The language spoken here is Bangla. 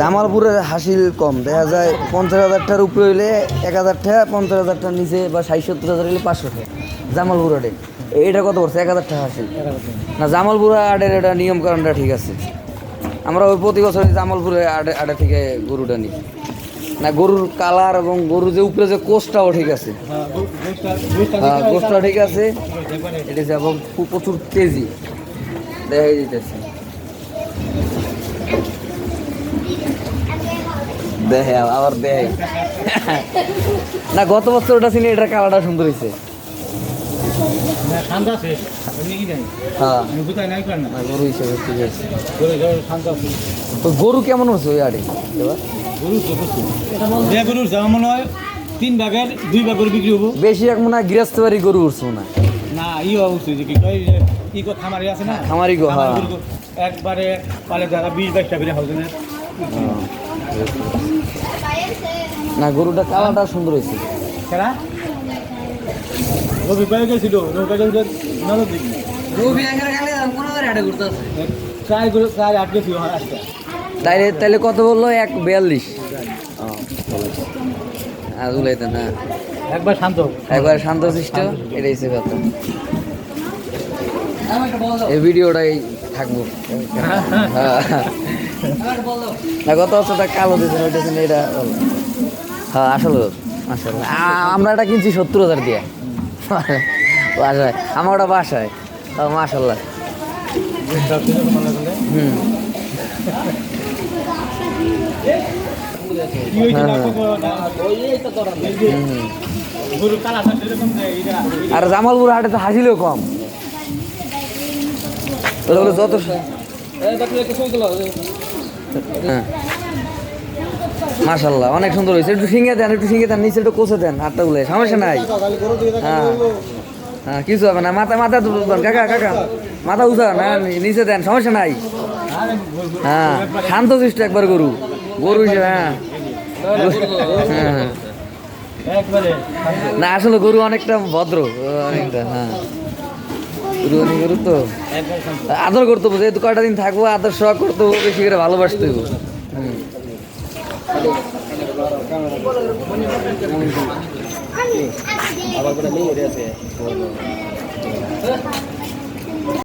জামালপুরের হাসিল কম। দেখা যায় পঞ্চাশ হাজারটার উপরে হইলে এক হাজার টাকা, পঞ্চাশ হাজারটার নিচে বা ষাট, সত্তর হাজার হইলে পাঁচশো টাকা। জামালপুর আডে। এটা কত পড়ছে? এক হাজার টাকা হাসিল। না, জামালপুর আডের এটা নিয়ম কারণটা ঠিক আছে। আমরা ওই প্রতি বছর জামালপুরে আডে আডে থেকে গরুটা নিই। না, গরুর কালার এবং গরুর যে উপরে যে কোষটাও ঠিক আছে। হ্যাঁ গোষ্ঠটা ঠিক আছে। এটা এবং প্রচুর তেজি দেখা যেতেছে দেখে আবার দেয়। না গত বছর ওটা ছিল এটার কালারটা সুন্দর হয়েছে। হ্যাঁ। না। না, গরু কেমন হচ্ছে ওই আড়ে? গরুর যেমন মনে হয় তিন ভাগের দুই ভাগ করে বিক্রি হব। বেশি এক মনে হয় গৃহস্থ বাড়ি গরু উঠছে না না ই হওয়া উচিত কি যে ই খামারি আছে না? খামারি গো, হ্যাঁ। একবারে পালে জায়গা বিশ বাইশটা করে হাউজে না গরুটা কালারটা সুন্দর হয়েছে। তাইলে তাইলে কত বলল? এক বিয়াল্লিশ। আর উলাইতে না একবার শান্ত একবার শান্ত শিষ্ট এটাই হচ্ছে কথা। এই ভিডিওটাই থাকব। হ্যাঁ। না, গত বছর তা কালো দিয়েছেন ওইটা এটা। হ্যাঁ আসলে আসলে। আমরা এটা কিনছি সত্তর হাজার দিয়ে। বাসায়, আমার ওটা বাসায়। মাসাল্লাহ হুম। আর জামালপুর হাটে তো হাসিলেও কম। যত হ্যাঁ মাশাল্লাহ অনেক সুন্দর হয়েছে। একটু শিঙে দেন, একটু শিঙে দেন, নিচে একটু কষে দেন হাতটা গুলো সমস্যা নাই। হ্যাঁ হ্যাঁ কিছু হবে না। মাথা মাথা তুলবেন কাকা কাকা। মাথা উঠা না নিচে দেন, সমস্যা নাই। হ্যাঁ শান্ত শিষ্ট একবার গরু। গরু হ্যাঁ। হ্যাঁ। না, আসলে গরু অনেকটা ভদ্র, অনেকটা হ্যাঁ। তো? আদর করতো হবে যেহেতু কয়টা দিন থাকব আদর সহ করতো হবে বেশি করে ভালোবাসতে হবে আবার করে নিয়ে আছে।